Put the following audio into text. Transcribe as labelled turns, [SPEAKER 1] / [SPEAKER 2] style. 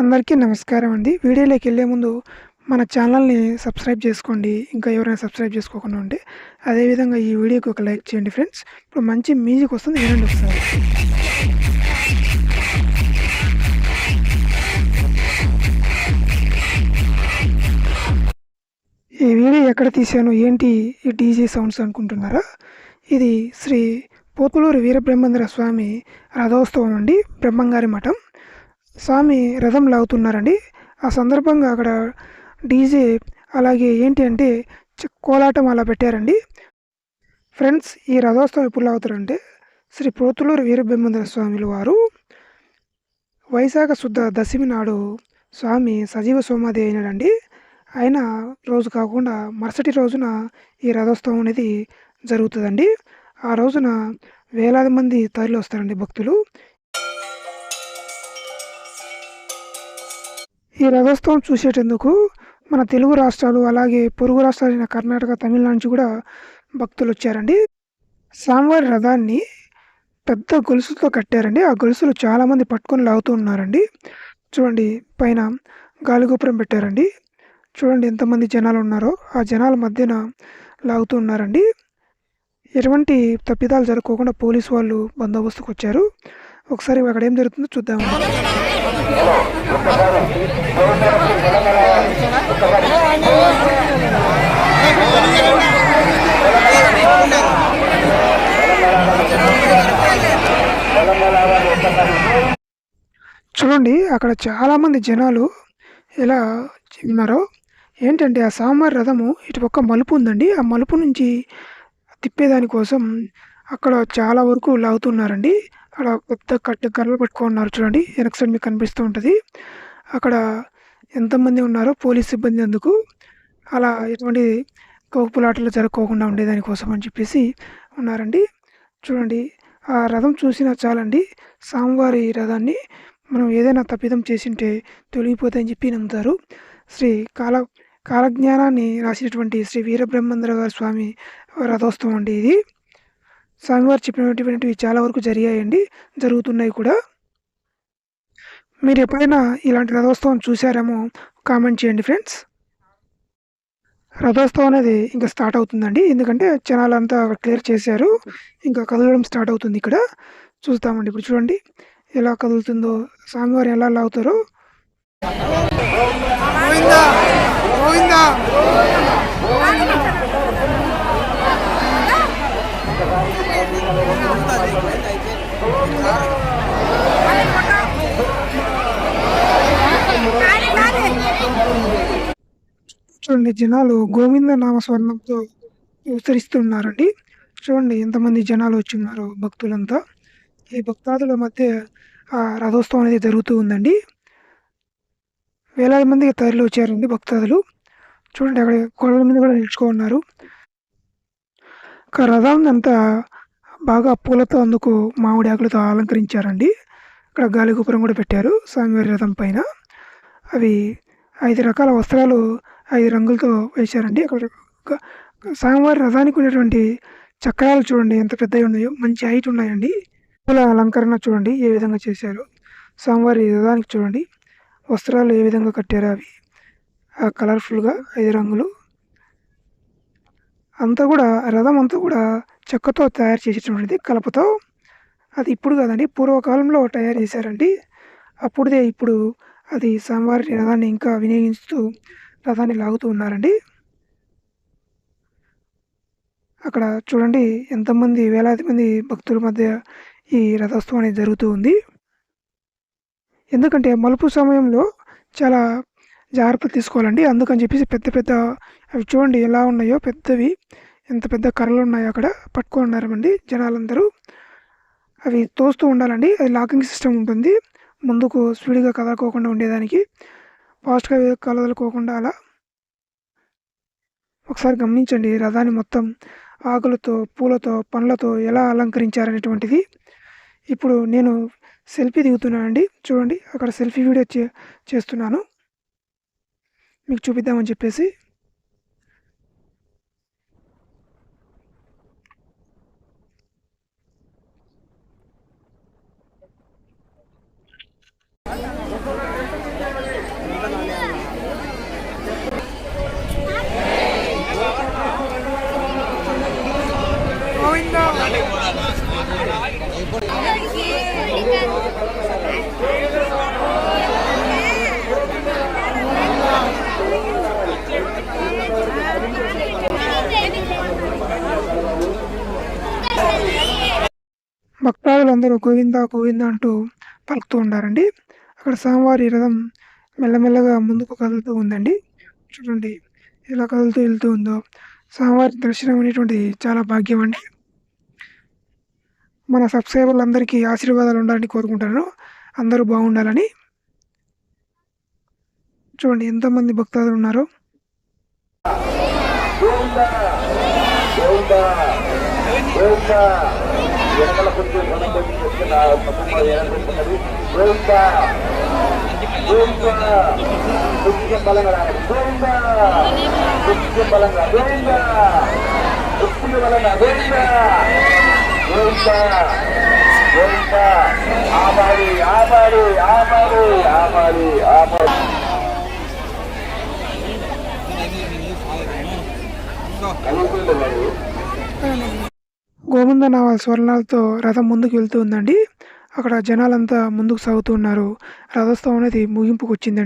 [SPEAKER 1] అందరికీ నమస్కారం అండి. వీడియోలోకి వెళ్ళే ముందు మన ఛానల్ని సబ్స్క్రైబ్ చేసుకోండి. ఇంకా ఎవరైనా సబ్స్క్రైబ్ చేసుకోకుండా ఉంటే అదేవిధంగా ఈ వీడియోకి ఒక లైక్ చేయండి ఫ్రెండ్స్. ఇప్పుడు మంచి మ్యూజిక్ వస్తుంది. వినండి ఒకసారి. ఈ వీడియో ఎక్కడ తీశాను? ఏంటి ఈ డీజే సౌండ్స్ అనుకుంటున్నారా? ఇది శ్రీ పోతులూరు వీరబ్రహ్మేంద్ర స్వామి రథోత్సవం అండి. బ్రహ్మంగారి మఠం. స్వామి రథం లాగుతున్నారండి. ఆ సందర్భంగా అక్కడ డీజే అలాగే ఏంటి అంటే కోలాటం అలా పెట్టారండి. ఫ్రెండ్స్ ఈ రథోత్సవం ఎప్పుడు లాగుతారంటే శ్రీ పోతులూరు వీరబ్రహ్మేంద్ర స్వామిల వారు వైశాఖ శుద్ధ దశమి నాడు స్వామి సజీవ సోమాది అయినాడండి. ఆయన రోజు కాకుండా మరుసటి రోజున ఈ రథోత్సవం అనేది జరుగుతుందండి. ఆ రోజున వేలాది మంది తరలి వస్తారండి భక్తులు. ఈ రథోత్సవం చూసేటందుకు మన తెలుగు రాష్ట్రాలు అలాగే పొరుగు రాష్ట్రాలైన కర్ణాటక తమిళనాడు నుంచి కూడా భక్తులు వచ్చారండి. స్వామివారి రథాన్ని పెద్ద గొలుసుతో కట్టారండి. ఆ గొలుసులు చాలామంది పట్టుకొని లాగుతూ ఉన్నారండి. చూడండి పైన గాలిగోపురం పెట్టారండి. చూడండి ఎంతమంది జనాలు ఉన్నారో ఆ జనాల మధ్యన లాగుతూ ఉన్నారండి. ఎటువంటి తప్పిదాలు జరగకుండా పోలీసు వాళ్ళు బందోబస్తుకు వచ్చారు ఒకసారి అక్కడ ఏం జరుగుతుందో చూద్దాం చూడండి అక్కడ చాలామంది జనాలు ఎలా ఉన్నారో. ఏంటంటే ఆ సాంబార్ రథము ఇటు పక్క మలుపు ఉందండి. ఆ మలుపు నుంచి తిప్పేదానికోసం అక్కడ చాలా వరకు లాగుతున్నారండి. అక్కడ పెద్ద కట్టె కర్రలు పెట్టుకున్నారు చూడండి. వెనక సైడ్ మీకు కనిపిస్తూ ఉంటుంది. అక్కడ ఎంతమంది ఉన్నారో పోలీస్ సిబ్బంది అందుకు. అలా ఎటువంటి కోపులాటలు జరగకోకుండా ఉండేదాని కోసం అని చెప్పేసి ఉన్నారండి. చూడండి. ఆ రథం చూసినా చాలండి. స్వామివారి రథాన్ని మనం ఏదైనా తప్పిదం చేసింటే తొలగిపోతాయని చెప్పి నమ్ముతారు. శ్రీ కాల కాలజ్ఞానాన్ని రాసినటువంటి శ్రీ వీరబ్రహ్మేంద్ర గారి స్వామి రథోత్సవం అండి ఇది. స్వామివారు చెప్పినటువంటివి చాలా వరకు జరిగాయండి జరుగుతున్నాయి కూడా. మీరు ఎప్పుడైనా ఇలాంటి రథోత్సవం చూసారేమో కామెంట్ చేయండి ఫ్రెండ్స్. రథోత్సవం అనేది ఇంకా స్టార్ట్ అవుతుందండి ఎందుకంటే జనాలంతా క్లియర్ చేశారు ఇంకా కదలడం స్టార్ట్ అవుతుంది ఇక్కడ. చూస్తామండి ఇప్పుడు చూడండి ఎలా కదులుతుందో స్వామివారు ఎలా లాగుతారో. చూడండి జనాలు గోవింద నామస్వర్ణంతో ఉత్తరిస్తున్నారండి. చూడండి ఎంతమంది జనాలు వచ్చి ఉన్నారో భక్తులంతా. ఈ భక్తాదుల మధ్య ఆ రథోత్సవం అనేది జరుగుతూ ఉందండి. వేలాది మందికి తరలి వచ్చారండి భక్తాదులు. చూడండి అక్కడ గొడవల మీద కూడా నిలుచుకున్నారు. రథాన్ని అంతా బాగా పూలతో అందుకు మామిడి ఆకులతో అలంకరించారండి. ఇక్కడ గాలిగోపురం కూడా పెట్టారు స్వామివారి రథం పైన. అవి ఐదు రకాల వస్త్రాలు ఐదు రంగులతో వేశారండి. అక్కడ స్వామివారి రథానికి ఉన్నటువంటి చక్రాలు చూడండి ఎంత పెద్దవి ఉన్నాయో మంచి హైట్ ఉన్నాయండి. పూల అలంకరణ చూడండి ఏ విధంగా చేశారు. స్వామివారి రథానికి చూడండి వస్త్రాలు ఏ విధంగా కట్టారో అవి. ఆ కలర్ఫుల్గా ఐదు రంగులు. అంతా కూడా రథం అంతా కూడా చెక్కతో తయారు చేసేటువంటిది కలపతో. అది ఇప్పుడు కాదండి పూర్వకాలంలో తయారు చేశారండి. అప్పుడుదే ఇప్పుడు అది స్వామివారి రథాన్ని ఇంకా వినియోగిస్తూ రథాన్ని లాగుతూ ఉన్నారండి. అక్కడ చూడండి ఎంతమంది వేలాది మంది భక్తుల మధ్య ఈ రథోత్సవం అనేది జరుగుతూ ఉంది. ఎందుకంటే మలుపు సమయంలో చాలా జాగ్రత్త తీసుకోవాలండి. అందుకని చెప్పేసి పెద్ద పెద్ద అవి చూడండి ఎలా ఉన్నాయో పెద్దవి ఎంత పెద్ద కర్రలు ఉన్నాయో అక్కడ పట్టుకొని ఉన్నారండి జనాలందరూ. అవి తోస్తూ ఉండాలండి. అది లాకింగ్ సిస్టమ్ ఉంటుంది. ముందుకు స్పీడ్గా కదలకోకుండా ఉండేదానికి ఫాస్ట్గా కదలకోకుండా అలా ఒకసారి గమనించండి రథాన్ని మొత్తం ఆకులతో పూలతో పండ్లతో ఎలా అలంకరించారనేటువంటిది. ఇప్పుడు నేను సెల్ఫీ దిగుతున్నానండి. చూడండి అక్కడ సెల్ఫీ వీడియో చే చేస్తున్నాను. మీకు చూపిద్దామని చెప్పేసి భక్తాదులందరూ గోవిందా గోవిందా అంటూ పలుకుతూ ఉండారండి. అక్కడ స్వామివారి రథం మెల్లమెల్లగా ముందుకు కదులుతూ ఉందండి. చూడండి ఎలా కదులుతూ వెళ్తూ ఉందో. స్వామివారి దర్శనం అనేటువంటిది చాలా భాగ్యం అండి. మన సబ్స్క్రైబర్లు అందరికీ ఆశీర్వాదాలు ఉండాలని కోరుకుంటాను అందరూ బాగుండాలని. చూడండి ఎంతమంది భక్తాదులు ఉన్నారో.
[SPEAKER 2] వెనకల బలంగా బలంగా గోవిందా గోవిందా ఆపాలి ఆపాలి ఆపాలి ఆపాలి ఆపాలి.
[SPEAKER 1] గోవింద నావ స్వర్ణాలతో రథం ముందుకు వెళ్తూ ఉందండి. అక్కడ జనాలంతా ముందుకు సాగుతూ ఉన్నారు. రథోత్సవం అనేది ముగింపుకు వచ్చిందండి